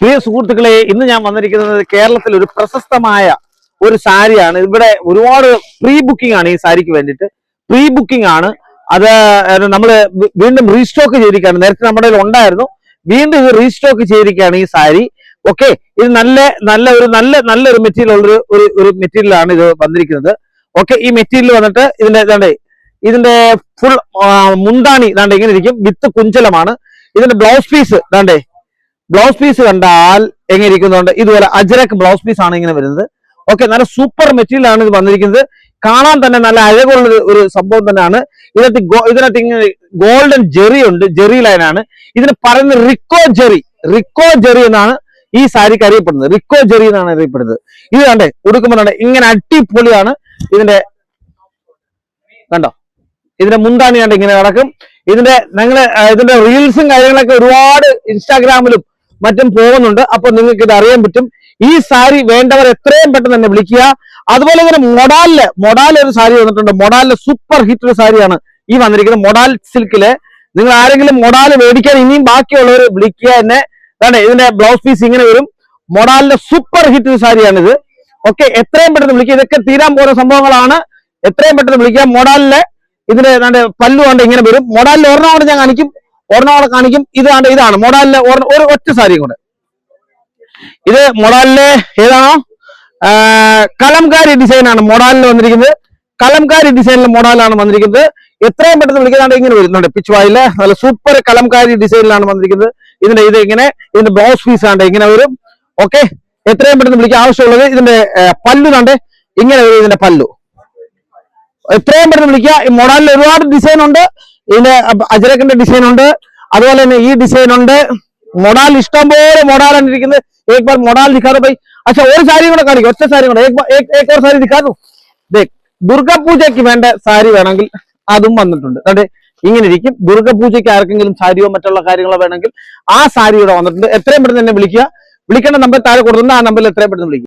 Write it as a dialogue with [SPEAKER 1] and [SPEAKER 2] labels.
[SPEAKER 1] പ്രിയ സുഹൃത്തുക്കളെ ഇന്ന് ഞാൻ വന്നിരിക്കുന്നത് കേരളത്തിൽ ഒരു പ്രശസ്തമായ ഒരു സാരിയാണ്. ഇവിടെ ഒരുപാട് പ്രീ ബുക്കിംഗ് ആണ് ഈ സാരിക്ക് വേണ്ടിയിട്ട്. പ്രീ ബുക്കിംഗ് ആണ്. അത് നമ്മൾ വീണ്ടും റീസ്റ്റോക്ക് ചെയ്തിരിക്കുകയാണ്. നേരത്തെ നമ്മുടെ ഉണ്ടായിരുന്നു. വീണ്ടും ഇത് റീസ്റ്റോക്ക് ചെയ്തിരിക്കുകയാണ് ഈ സാരി. ഓക്കെ ഇത് നല്ല നല്ല ഒരു നല്ല നല്ലൊരു മെറ്റീരിയൽ ഉള്ള ഒരു ഒരു മെറ്റീരിയലാണ് ഇത് വന്നിരിക്കുന്നത്. ഓക്കെ ഈ മെറ്റീരിയൽ വന്നിട്ട് ഇതിന്റെ ഇതാണ്ടേ ഇതിന്റെ ഫുൾ മുന്താണി ഇതാണ്ട് ഇങ്ങനെ ഇരിക്കും. വിത്ത് കുഞ്ചലമാണ്. ഇതിന്റെ ബ്ലൗസ് പീസ് ഇതാണ്ടേ ബ്ലൗസ് പീസ് കണ്ടാൽ എങ്ങനെ ഇരിക്കുന്നുണ്ട്? ഇതുപോലെ അജരക് ബ്ലൗസ് പീസ് ആണ് ഇങ്ങനെ വരുന്നത്. ഓക്കെ നല്ല സൂപ്പർ മെറ്റീരിയൽ ആണ് ഇത് വന്നിരിക്കുന്നത്. കാണാൻ തന്നെ നല്ല അഴകുള്ള ഒരു- സംഭവം തന്നെയാണ്. ഇതിനകത്ത് ഇതിനകത്ത് ഇങ്ങനെ ഗോൾഡൻ ജെറി ഉണ്ട്. ജെറി ലൈനാണ് ഇതിന് പറയുന്നത് റിക്കോ ജെറി. റിക്കോ ജെറി എന്നാണ് ഈ സാരിക്ക് അറിയപ്പെടുന്നത്. റിക്കോ ജെറി എന്നാണ് അറിയപ്പെടുന്നത്. ഇത് കണ്ടേ ഉടുക്കുമ്പോൾ കണ്ടേ ഇങ്ങനെ അടിപൊളിയാണ്. ഇതിന്റെ കണ്ടോ? ഇതിന്റെ മുന്താണി കണ്ട് ഇങ്ങനെ നടക്കും. ഇതിന്റെ ഞങ്ങൾ ഇതിന്റെ റീൽസും കാര്യങ്ങളൊക്കെ ഒരുപാട് ഇൻസ്റ്റാഗ്രാമിലും മറ്റും പോകുന്നുണ്ട്. അപ്പൊ നിങ്ങൾക്ക് ഇത് അറിയാൻ പറ്റും. ഈ സാരി വേണ്ടവർ എത്രയും പെട്ടെന്ന് തന്നെ വിളിക്കുക. അതുപോലെ തന്നെ മൊഡാലിൽ മൊഡാൽ ഒരു സാരി വന്നിട്ടുണ്ട്. മൊഡാലിലെ സൂപ്പർ ഹിറ്റ് ഒരു സാരിയാണ് ഈ വന്നിരിക്കുന്നത്. മൊഡാൽ സിൽക്കിൽ. നിങ്ങൾ ആരെങ്കിലും മൊഡാൽ മേടിക്കാൻ ഇനിയും ബാക്കിയുള്ളവർ വിളിക്കുക തന്നെ അതാണ് ഇതിന്റെ ബ്ലൗസ് പീസ് ഇങ്ങനെ വരും. മൊഡാലിന്റെ സൂപ്പർ ഹിറ്റ് ഒരു സാരിയാണിത്. ഓക്കെ എത്രയും പെട്ടെന്ന് വിളിക്കുക. ഇതൊക്കെ തീരാൻ പോകുന്ന സംഭവങ്ങളാണ്. എത്രയും പെട്ടെന്ന് വിളിക്കുക. മൊഡാലിലെ ഇതിന്റെ പല്ലു കൊണ്ട് ഇങ്ങനെ വരും. മൊഡാലിൽ ഒരെണ്ണം കൊണ്ട് ഞാൻ കാണിക്കും. ഒരെണ്ണം കാണിക്കും. ഇതാണ് ഇതാണ്. മൊഡാലിലെ ഒരു ഒറ്റ സാരി കൂടെ. ഇത് മൊഡാലിലെ ഏതാണോ? കലംകാരി ഡിസൈനാണ് മൊഡാലിൽ വന്നിരിക്കുന്നത്. കലംകാരി ഡിസൈനിലെ മോഡലാണ് വന്നിരിക്കുന്നത്. എത്രയും പെട്ടെന്ന് വിളിക്കുന്നുണ്ട് ഇങ്ങനെ വരുന്നുണ്ട്. പിച്ച് വായിൽ നല്ല സൂപ്പർ കലംകാരി ഡിസൈനിലാണ് വന്നിരിക്കുന്നത്. ഇതിന്റെ ഇത് ഇങ്ങനെ ഇതിന്റെ ബ്ലൗസ് പീസ് ആണ് ഇങ്ങനെ വരും. ഓക്കെ എത്രയും പെട്ടെന്ന് വിളിക്കാൻ ആവശ്യമുള്ളത് ഇതിന്റെ പല്ലു ഇങ്ങനെ വരും ഇതിന്റെ പല്ലു. എത്രയും പെട്ടെന്ന് വിളിക്കുക ഈ മോഡലിൽ ഒരുപാട് ഡിസൈൻ ഉണ്ട് ഇതിന്റെ അ- അജരക്കിന്റെ ഡിസൈൻ ഉണ്ട് അതുപോലെ തന്നെ ഈ ഡിസൈൻ ഉണ്ട് മൊഡാൽ ഇഷ്ടം പോലെ മൊഡാലാണ് ഇരിക്കുന്നത് एक बार मॉडल दिखा दो भाई अच्छा और सारी കൂടെ കാണിക്കും ഒറ്റ സാരി കൂടെ एक बार- एक एक और सारी दिखा दो देख ദുർഗാപൂജയ്ക്ക് വേണ്ട സാരി വേണമെങ്കിൽ അതും വന്നിട്ടുണ്ട് അതെ ഇങ്ങനെ ഇരിക്കും ദുർഗപൂജയ്ക്ക് ആർക്കെങ്കിലും സാരിയോ മറ്റുള്ള കാര്യങ്ങളോ വേണമെങ്കിൽ ആ സാരി ഇവിടെ വന്നിട്ടുണ്ട് എത്രയും പെട്ടെന്ന് തന്നെ വിളിക്കുക വിളിക്കേണ്ട നമ്പർ താഴെ കൊടുത്തിട്ടുണ്ട് ആ നമ്പറിൽ എത്രയും പെട്ടെന്ന് വിളിക്കുക